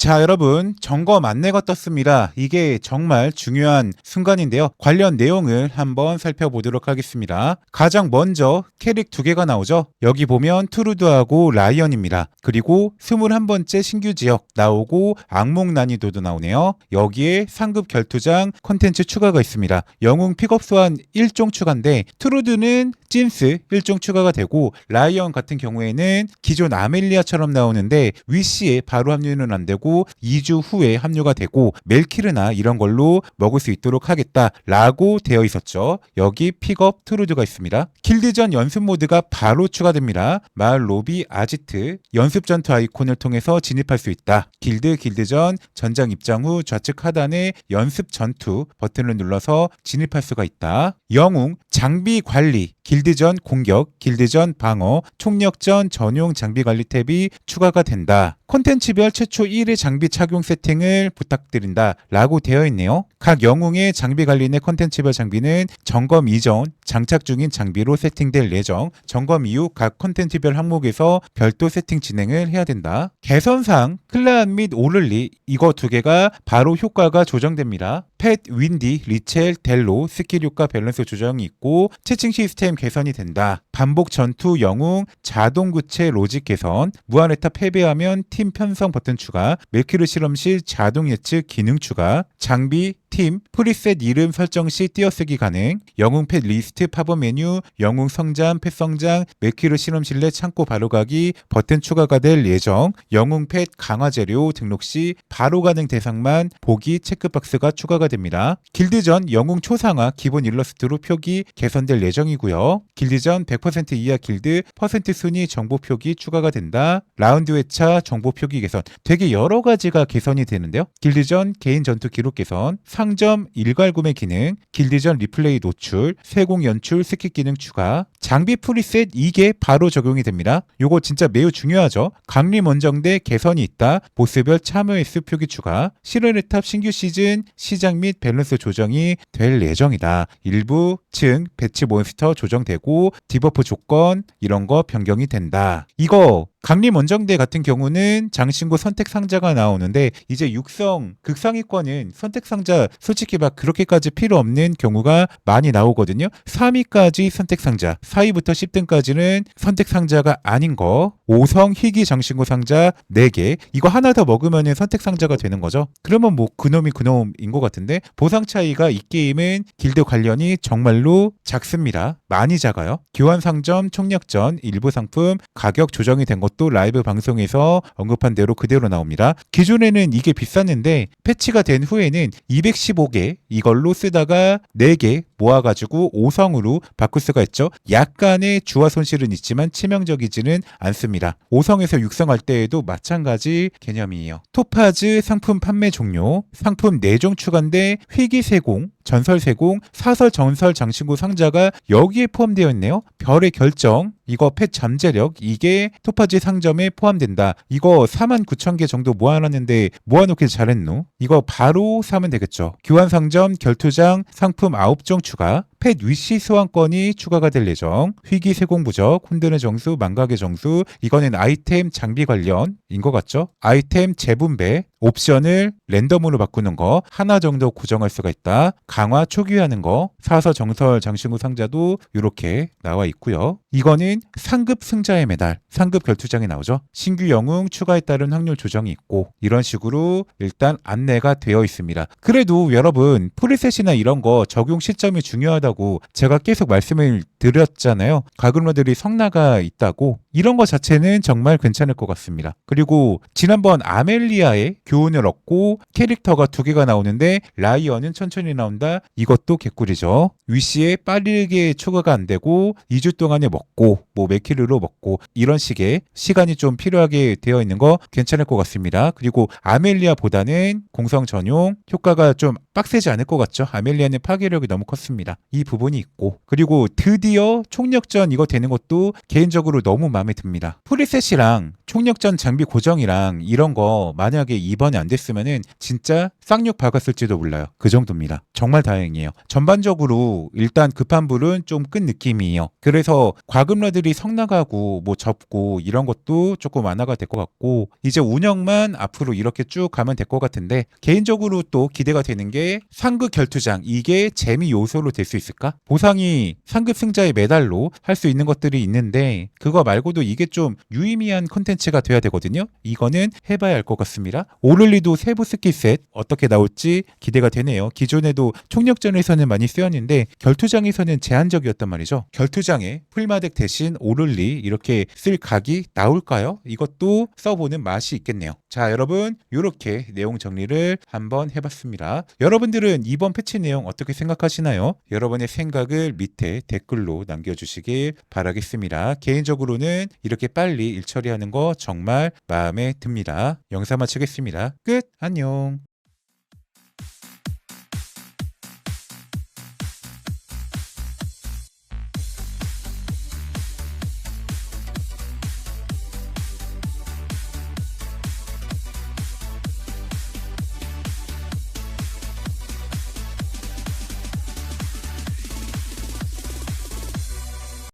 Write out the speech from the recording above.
자, 여러분, 점검 안내가 떴습니다. 이게 정말 중요한 순간인데요. 관련 내용을 한번 살펴보도록 하겠습니다. 가장 먼저 캐릭 두 개가 나오죠. 여기 보면 트루드하고 라이언입니다. 그리고 21번째 신규 지역 나오고 악몽 난이도도 나오네요. 여기에 상급 결투장 컨텐츠 추가가 있습니다. 영웅 픽업 소환 1종 추가인데 트루드는 찐스 1종 추가가 되고 라이언 같은 경우에는 기존 아멜리아처럼 나오는데 위시에 바로 합류는 안 되고 2주 후에 합류가 되고 멜키르나 이런 걸로 먹을 수 있도록 하겠다라고 되어 있었죠. 여기 픽업 트루드가 있습니다. 길드전 연습 모드가 바로 추가됩니다. 마을 로비 아지트 연습 전투 아이콘을 통해서 진입할 수 있다. 길드 길드전 전장 입장 후 좌측 하단에 연습 전투 버튼을 눌러서 진입할 수가 있다. 영웅 장비 관리 길드전 공격, 길드전 방어, 총력전 전용 장비 관리 탭이 추가가 된다. 콘텐츠별 최초 1회 장비 착용 세팅을 부탁드린다. 라고 되어 있네요. 각 영웅의 장비 관리 내 콘텐츠별 장비는 점검 이전 장착 중인 장비로 세팅될 예정. 점검 이후 각 콘텐츠별 항목에서 별도 세팅 진행을 해야 된다. 개선상 클란 및 오를리 이거 두 개가 바로 효과가 조정됩니다. 펫, 윈디, 리첼, 델로 스킬 효과 밸런스 조정이 있고 채팅 시스템 개선이 된다. 반복 전투 영웅 자동 구체 로직 개선 무한에타 패배하면 팀 편성 버튼 추가 밀키르 실험실 자동 예측 기능 추가 장비 팀, 프리셋 이름 설정 시 띄어쓰기 가능, 영웅 펫 리스트 팝업 메뉴, 영웅 성장, 펫 성장, 메키르 실험실 내 창고 바로가기 버튼 추가가 될 예정, 영웅 펫 강화 재료 등록 시 바로 가능 대상만 보기 체크박스가 추가가 됩니다. 길드전 영웅 초상화 기본 일러스트로 표기 개선될 예정이고요. 길드 전 100% 이하 길드 퍼센트 순위 정보 표기 추가가 된다. 라운드 회차 정보 표기 개선 되게 여러 가지가 개선이 되는데요. 길드 전 개인 전투 기록 개선, 상점 일괄 구매 기능, 길드 전 리플레이 노출, 세공 연출 스킵 기능 추가, 장비 프리셋 이게 바로 적용이 됩니다. 요거 진짜 매우 중요하죠. 강림 원정대 개선이 있다. 보스별 참여 횟수 표기 추가, 시르네탑 신규 시즌 시장 및 밸런스 조정이 될 예정이다. 일부 층 배치 몬스터 조정 되고 디버프 조건 이런 거 변경이 된다. 이거 강림 원정대 같은 경우는 장신구 선택 상자가 나오는데 이제 육성 극상위권은 선택 상자 솔직히 막 그렇게까지 필요 없는 경우가 많이 나오거든요. 3위까지 선택 상자, 4위부터 10등까지는 선택 상자가 아닌 거. 5성 희귀 장신구 상자 4개. 이거 하나 더 먹으면 선택 상자가 되는 거죠. 그러면 뭐 그놈이 그놈인 것 같은데 보상 차이가 이 게임은 길드 관련이 정말로 작습니다. 많이 작아요. 교환 상점, 총력전, 일부 상품 가격 조정이 된 것도 라이브 방송에서 언급한 대로 그대로 나옵니다. 기존에는 이게 비쌌는데 패치가 된 후에는 215개 이걸로 쓰다가 4개 모아가지고 5성으로 바꿀 수가 있죠. 약간의 주화 손실은 있지만 치명적이지는 않습니다. 5성에서 6성 할 때에도 마찬가지 개념이에요. 토파즈 상품 판매 종료, 상품 4종 추가인데 회기 세공, 전설 세공, 사설 전설 장신구 상자가 여기에 포함되어 있네요. 별의 결정, 이거 펫 잠재력, 이게 토파지 상점에 포함된다. 이거 49,000개 정도 모아놨는데 모아놓길 잘했노? 이거 바로 사면 되겠죠. 교환 상점, 결투장, 상품 9종 추가, 펫 위시 소환권이 추가가 될 예정. 희귀 세공 부적, 혼돈의 정수, 망각의 정수. 이거는 아이템 장비 관련인 것 같죠? 아이템 재분배, 옵션을 랜덤으로 바꾸는 거 하나 정도 고정할 수가 있다. 강화 초기화하는 거 사서 정설 장신구 상자도 이렇게 나와 있고요. 이거는 상급 승자의 메달, 상급 결투장에 나오죠. 신규 영웅 추가에 따른 확률 조정이 있고 이런 식으로 일단 안내가 되어 있습니다. 그래도 여러분 프리셋이나 이런 거 적용 시점이 중요하다고 제가 계속 말씀을 드렸잖아요. 가금러들이 성나가 있다고 이런 거 자체는 정말 괜찮을 것 같습니다. 그리고 지난번 아멜리아의 교훈을 얻고 캐릭터가 두 개가 나오는데 라이언은 천천히 나온다. 이것도 개꿀이죠. 위시에 빠르게 추가가 안 되고 2주 동안에 먹고 뭐 맥키르로 먹고 이런 식의 시간이 좀 필요하게 되어 있는 거 괜찮을 것 같습니다. 그리고 아멜리아보다는 공성 전용 효과가 좀 빡세지 않을 것 같죠. 아멜리아는 파괴력이 너무 컸습니다. 이 부분이 있고 그리고 드디어 총력전 이거 되는 것도 개인적으로 너무 마음에 듭니다. 프리셋이랑 총력전 장비 고정이랑 이런 거 만약에 이번에 안 됐으면은 진짜 쌍욕 박았을지도 몰라요. 그 정도입니다. 정말 다행이에요. 전반적으로 일단 급한 불은 좀 끈 느낌이에요. 그래서 과금러들이 성나가고 뭐 접고 이런 것도 조금 완화가 될 것 같고 이제 운영만 앞으로 이렇게 쭉 가면 될 것 같은데 개인적으로 또 기대가 되는 게 상급 결투장 이게 재미 요소로 될 수 있을까? 보상이 상급 승자의 메달로 할 수 있는 것들이 있는데 그거 말고도 이게 좀 유의미한 컨텐츠가 돼야 되거든요. 이거는 해봐야 할것 같습니다. 오를리도 세부 스킬셋 어떻게 나올지 기대가 되네요. 기존에도 총력전에서는 많이 쓰였는데 결투장에서는 제한적이었단 말이죠. 결투장에 풀마덱 대신 오를리 이렇게 쓸 각이 나올까요? 이것도 써보는 맛이 있겠네요. 자, 여러분 이렇게 내용 정리를 한번 해봤습니다. 여러분들은 이번 패치 내용 어떻게 생각하시나요? 여러분의 생각을 밑에 댓글로 남겨주시길 바라겠습니다. 개인적으로는 이렇게 빨리 일 처리하는 거 정말 마음에 듭니다. 영상 마치겠습니다. 끝. 안녕.